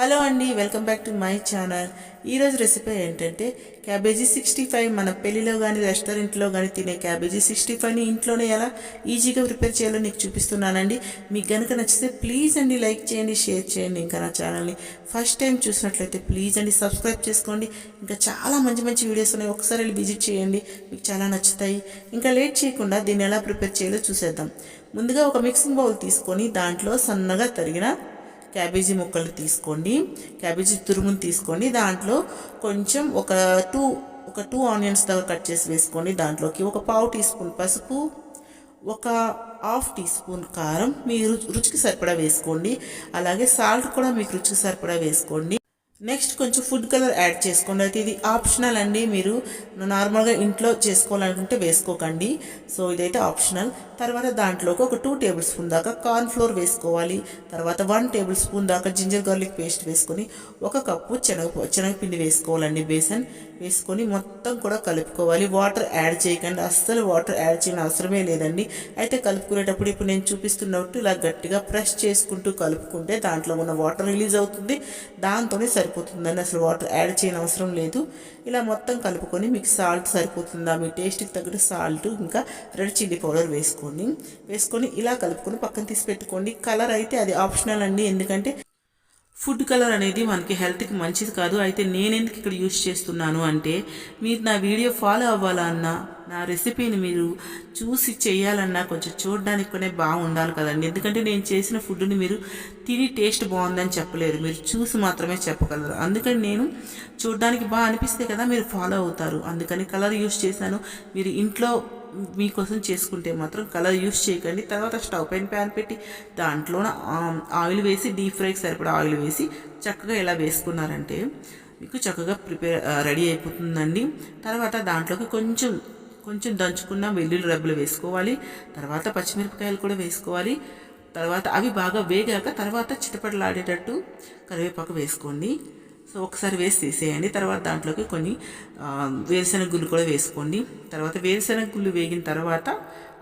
Hello అండి welcome back to my channel. ఈరోజు recipe ఏంటంటే క్యాబేజీ సిక్స్టీ ఫైవ్ మన పెళ్ళిలో కానీ రెస్టారెంట్లో కానీ తినే క్యాబేజీ సిక్స్టీ ఫైవ్ని ఇంట్లోనే ఎలా ఈజీగా ప్రిపేర్ చేయాలో నీకు చూపిస్తున్నానండి. మీకు కనుక నచ్చితే ప్లీజ్ అండి లైక్ చేయండి షేర్ చేయండి. ఇంకా నా ఛానల్ని ఫస్ట్ టైం చూసినట్లయితే ప్లీజ్ అండి సబ్స్క్రైబ్ చేసుకోండి. ఇంకా చాలా మంచి మంచి వీడియోస్ ఉన్నాయి ఒకసారి వెళ్ళి విజిట్ చేయండి. మీకు చాలా నచ్చుతాయి. ఇంకా లేట్ చేయకుండా దీన్ని ఎలా ప్రిపేర్ చేయాలో చూసేద్దాం. ముందుగా ఒక మిక్సింగ్ బౌల్ తీసుకొని దాంట్లో సన్నగా తరిగిన క్యాబేజీ ముక్కలు తీసుకోండి. క్యాబేజీ తురుమును తీసుకోండి. దాంట్లో కొంచెం ఒక టూ ఒక టూ ఆనియన్స్ దగ్గర కట్ చేసి వేసుకోండి. దాంట్లోకి ఒక పావు టీ స్పూన్ పసుపు ఒక హాఫ్ టీ స్పూన్ కారం. మీరు రుచికి సరిపడా వేసుకోండి. అలాగే సాల్ట్ కూడా మీకు రుచికి సరిపడా వేసుకోండి. నెక్స్ట్ కొంచెం ఫుడ్ కలర్ యాడ్ చేసుకోండి. అయితే ఇది ఆప్షనల్ అండి. మీరు నార్మల్గా ఇంట్లో చేసుకోవాలనుకుంటే వేసుకోకండి. సో ఇదైతే ఆప్షనల్. తర్వాత దాంట్లోకి ఒక టూ టేబుల్ స్పూన్ దాకా కార్న్ ఫ్లోర్ వేసుకోవాలి. తర్వాత వన్ టేబుల్ స్పూన్ దాకా జింజర్ గార్లిక్ పేస్ట్ వేసుకొని ఒక కప్పు శనగ శనగపిండి వేసుకోవాలండి బేసన్. వేసుకొని మొత్తం కూడా కలుపుకోవాలి. వాటర్ యాడ్ చేయకండి. అస్సలు వాటర్ యాడ్ చేయని అవసరమే లేదండి. అయితే కలుపుకునేటప్పుడు ఇప్పుడు నేను చూపిస్తున్నట్టు ఇలా గట్టిగా ప్రెస్ చేసుకుంటూ కలుపుకుంటే దాంట్లో ఉన్న వాటర్ రిలీజ్ అవుతుంది. దాంతోనే సరిపోతుందండి. అసలు వాటర్ యాడ్ చేయని అవసరం లేదు. ఇలా మొత్తం కలుపుకొని మీకు సాల్ట్ సరిపోతుందా? మీ టేస్ట్కి తగ్గట్టు సాల్ట్ ఇంకా రెడ్ చిల్లీ పౌడర్ వేసుకోండి. వేసుకొని ఇలా కలుపుకొని పక్కన తీసి పెట్టుకోండి. కలర్ అయితే అది ఆప్షనల్ అండి. ఎందుకంటే ఫుడ్ కలర్ అనేది మనకి హెల్త్కి మంచిది కాదు. అయితే నేనెందుకు ఇక్కడ యూస్ చేస్తున్నాను అంటే మీరు నా వీడియో ఫాలో అవ్వాలన్నా నా రెసిపీని మీరు చూసి చేయాలన్నా కొంచెం చూడడానికి కూడా బాగుండాలి కదండి. ఎందుకంటే నేను చేసిన ఫుడ్ని మీరు తిని టేస్ట్ బాగుందని చెప్పలేరు. మీరు చూసి మాత్రమే చెప్పగలరు. అందుకని నేను చూడడానికి బాగా అనిపిస్తే కదా మీరు ఫాలో అవుతారు. అందుకని కలర్ యూస్ చేశాను. మీరు ఇంట్లో మీకోసం చేసుకుంటే మాత్రం కలర్ యూస్ చేయకండి. తర్వాత స్టవ్ పైన ప్యాన్ పెట్టి దాంట్లో ఆయిల్ వేసి డీప్ ఫ్రైకి సరిపడా ఆయిల్ వేసి చక్కగా ఇలా వేసుకున్నారంటే మీకు చక్కగా ప్రిపేర్ రెడీ అయిపోతుందండి. తర్వాత దాంట్లోకి కొంచెం కొంచెం దంచుకున్న వెల్లుల్లి రబ్బులు వేసుకోవాలి. తర్వాత పచ్చిమిరపకాయలు కూడా వేసుకోవాలి. తర్వాత అవి బాగా వేగాక తర్వాత చిటపటలాడేటట్టు కరివేపాకు వేసుకోండి. సో ఒకసారి వేసి తీసేయండి. తర్వాత దాంట్లోకి కొన్ని వేరుశెనగ గుళ్ళు కూడా వేసుకోండి. తర్వాత వేరుశెనగ గుళ్ళు వేగిన తర్వాత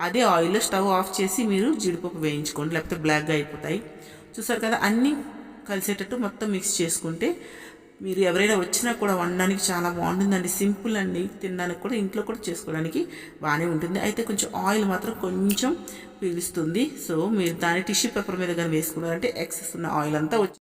అదే ఆయిల్లో స్టవ్ ఆఫ్ చేసి మీరు జీడిపప్పు వేయించుకోండి. లేకపోతే బ్లాక్గా అయిపోతాయి. చూసారు కదా అన్నీ కలిసేటట్టు మొత్తం మిక్స్ చేసుకుంటే మీరు ఎవరైనా వచ్చినా కూడా వండడానికి చాలా బాగుంటుందండి. సింపుల్ అండి. తినడానికి కూడా ఇంట్లో కూడా చేసుకోవడానికి బాగానే ఉంటుంది. అయితే కొంచెం ఆయిల్ మాత్రం కొంచెం పీలుస్తుంది. సో మీరు దాని టిష్యూ పేపర్ మీద కానీ వేసుకున్నారంటే ఎక్సెస్ ఉన్న ఆయిల్ అంతా వచ్చి